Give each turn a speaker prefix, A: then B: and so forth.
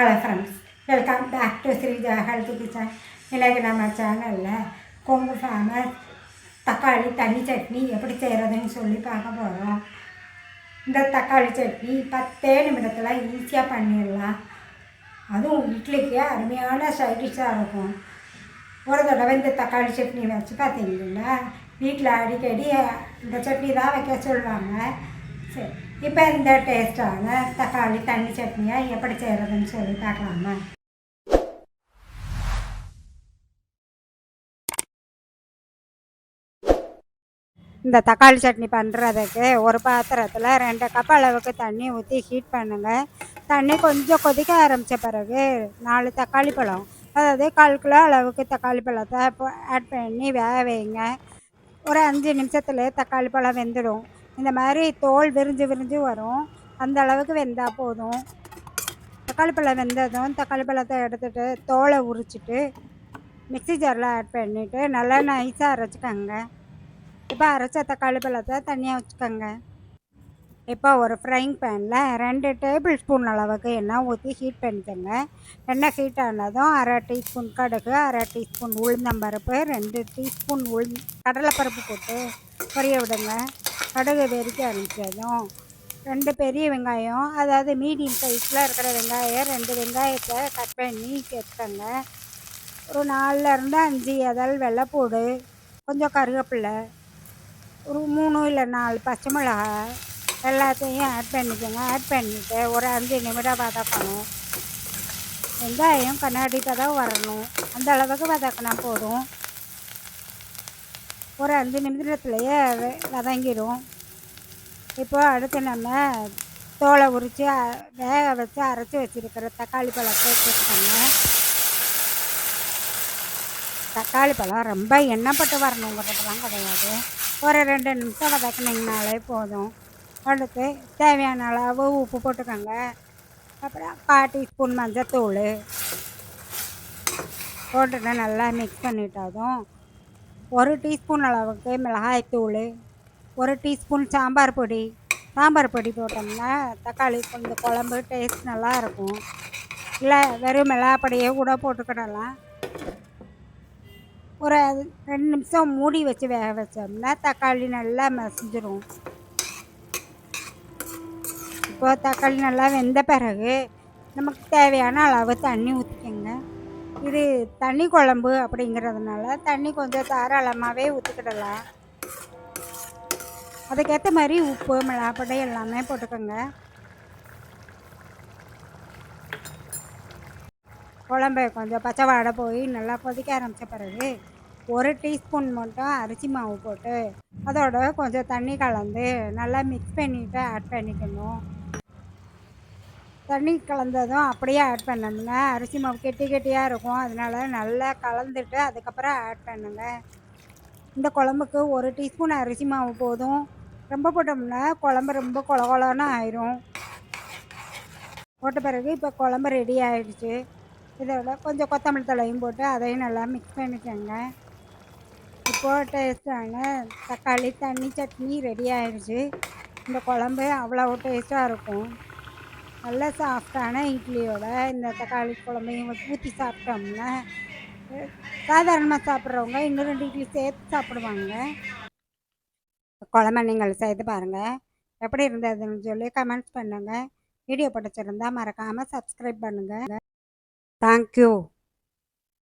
A: Hello friends welcome back to Sreeja health kitchen இன்றைக்கி நம்ம சேனலில் கொங்கு ஃபேமஸ் தக்காளி தண்ணி சட்னி எப்படி செய்கிறதுன்னு சொல்லி பார்க்க போகிறோம் இந்த தக்காளி சட்னி பத்தே நிமிடத்தில் ஈஸியாக பண்ணிடலாம் அதுவும் இட்லிக்கு அருமையான சைடிஷாக இருக்கும் ஒரு தடவை இந்த தக்காளி சட்னி வச்சு பார்த்தீங்கன்னா வீட்டில் அடிக்கடி இந்த சட்னி தான் வைக்க சொல்லுவாங்க சரி இப்போ இந்த டேஸ்ட்டான தக்காளி தண்ணி சட்னியை? எப்படி செய்கிறதுன்னு சொல்லி பார்க்கலாமா? இந்த தக்காளி சட்னி பண்ணுறதுக்கு ஒரு பாத்திரத்தில் ரெண்டு கப் அளவுக்கு தண்ணி ஊற்றி ஹீட் பண்ணுங்கள் தண்ணி கொஞ்சம் கொதிக்க ஆரம்பித்த பிறகு நாலு தக்காளி பழம் அதாவது கால் கிலோ அளவுக்கு தக்காளி பழத்தை ஆட் பண்ணி வேக வைங்க. ஒரு அஞ்சு நிமிஷத்துலேயே தக்காளி பழம் வெந்துடும். இந்த மாதிரி தோல் விரிஞ்சு விரிஞ்சு வரும். அந்த அளவுக்கு வெந்தால் போதும். தக்காளி பழம் வெந்ததும் தக்காளி பழத்தை எடுத்துகிட்டு தோலை உரிச்சிட்டு மிக்சி ஜாரில் ஆட் பண்ணிவிட்டு நல்லா நைஸாக அரைச்சிக்கோங்க. இப்போ அரைச்ச தக்காளி பழத்தை தனியாக வச்சுக்கோங்க. இப்போ ஒரு ஃப்ரைங் பேனில் ரெண்டு டேபிள் ஸ்பூன் அளவுக்கு எண்ணெய் ஊற்றி ஹீட் பண்ணிக்கோங்க. எண்ணெய் ஹீட் ஆனதும் அரை டீஸ்பூன் கடுகு அரை டீஸ்பூன் உளுந்தம்பருப்பு ரெண்டு டீஸ்பூன் உளுந் கடலைப்பருப்பு போட்டு பொரிய விடுங்க. கடுகு வெறிக்க ஆரம்பிச்சதும் ரெண்டு பெரிய வெங்காயம் அதாவது மீடியம் சைஸில் இருக்கிற வெங்காயம் ரெண்டு வெங்காயத்தை கட் பண்ணி சேர்த்துக்கோங்க. ஒரு நாலுலேருந்து அஞ்சு எதல் வெள்ளைப்பூடு கொஞ்சம் கருவேப்பிலை ஒரு மூணு இல்லை நாலு பச்சை மிளகாய் எல்லாத்தையும் ஆட் பண்ணிக்கோங்க. ஆட் பண்ணிவிட்டு ஒரு அஞ்சு நிமிடம் வதக்கணும். வெங்காயம் கண்ணாடி பதம் வரணும். அந்த அளவுக்கு வதக்கினா போதும். ஒரு அஞ்சு நிமிடத்துலையே வதங்கிடும் இப்போ அடுத்து நம்ம தோலை உரித்து வேக வச்சு அரைச்சி வச்சுருக்கிற தக்காளி பழத்தை வச்சுருக்கோங்க தக்காளி பழம் ரொம்ப எண்ணெய் வரணுங்கிறதுலாம் கிடையாது. ஒரு ரெண்டு நிமிஷம் வதக்கினீங்கனாலே போதும். அடுத்து தேவையான அளவு உப்பு போட்டுக்கோங்க. அப்புறம் கால் டீஸ்பூன் மஞ்சத்தூள். போட்டுட்டு நல்லா மிக்ஸ் பண்ணிட்டதும் ஒரு டீஸ்பூன் அளவுக்கு மிளகாய்த்தூள் ஒரு டீஸ்பூன் சாம்பார் பொடி. சாம்பார் பொடி போட்டோம்னா தக்காளி கொஞ்சம் குழம்பு டேஸ்ட் நல்லா இருக்கும். இல்லை வெறும் மிளகாப்பொடியே கூட போட்டுக்கிடலாம். ஒரு ரெண்டு நிமிஷம் மூடி வச்சு வேக வச்சோம்னா தக்காளி நல்லா மசிஞ்சிரும். இப்போ தக்காளி நல்லா வெந்த பிறகு நமக்கு தேவையான அளவு தண்ணி ஊற்றிக்கோங்க இது தண்ணி குழம்பு அப்படிங்கிறதுனால தண்ணி கொஞ்சம் தாராளமாகவே ஊற்றிக்கிடலாம் அதுக்கேற்ற மாதிரி உப்பு மிளகாப்படை எல்லாமே போட்டுக்கோங்க. குழம்பு கொஞ்சம் பச்சை வாடை போய் நல்லா கொதிக்க ஆரம்பித்த பிறகு ஒரு டீஸ்பூன் மட்டும் அரிசி மாவு போட்டு அதோட கொஞ்சம் தண்ணி கலந்து நல்லா மிக்ஸ் பண்ணிவிட்டு ஆட் பண்ணிக்கணும். தண்ணி கலந்ததும் அப்படியே ஆட் பண்ணோம்னா அரிசி மாவு கெட்டி கெட்டியாக இருக்கும். அதனால் நல்லா கலந்துட்டு அதுக்கப்புறம் ஆட் பண்ணுங்க. இந்த குழம்புக்கு ஒரு டீஸ்பூன் அரிசி மாவு போதும். ரொம்ப போட்டோம்னா குழம்பு ரொம்ப கொல ஆயிரும். போட்ட பிறகு இப்போ குழம்பு ரெடி ஆயிடுச்சு. இதோட கொஞ்சம் கொத்தமல்லி தலையும் போட்டு அதையும் நல்லா மிக்ஸ் பண்ணிக்கோங்க. இப்போது டேஸ்ட்டான தக்காளி தண்ணி சட்னி ரெடி ஆயிடுச்சு. இந்த குழம்பு அவ்வளோ டேஸ்ட்டாக இருக்கும். நல்ல சாஃப்டான இட்லியோட இந்த தக்காளி குழம்பையும் ஊற்றி சாப்பிட்டோம்னா சாதாரணமாக சாப்பிட்றவங்க இன்னும் ரெண்டு இட்லி சேர்த்து சாப்பிடுவாங்க. குழம்ப நீங்கள் செய்து பாருங்கள் எப்படி இருந்ததுன்னு சொல்லி கமெண்ட்ஸ் பண்ணுங்கள் வீடியோ பிடிச்சிருந்தா மறக்காமல் சப்ஸ்கிரைப் பண்ணுங்கள் தேங்க்யூ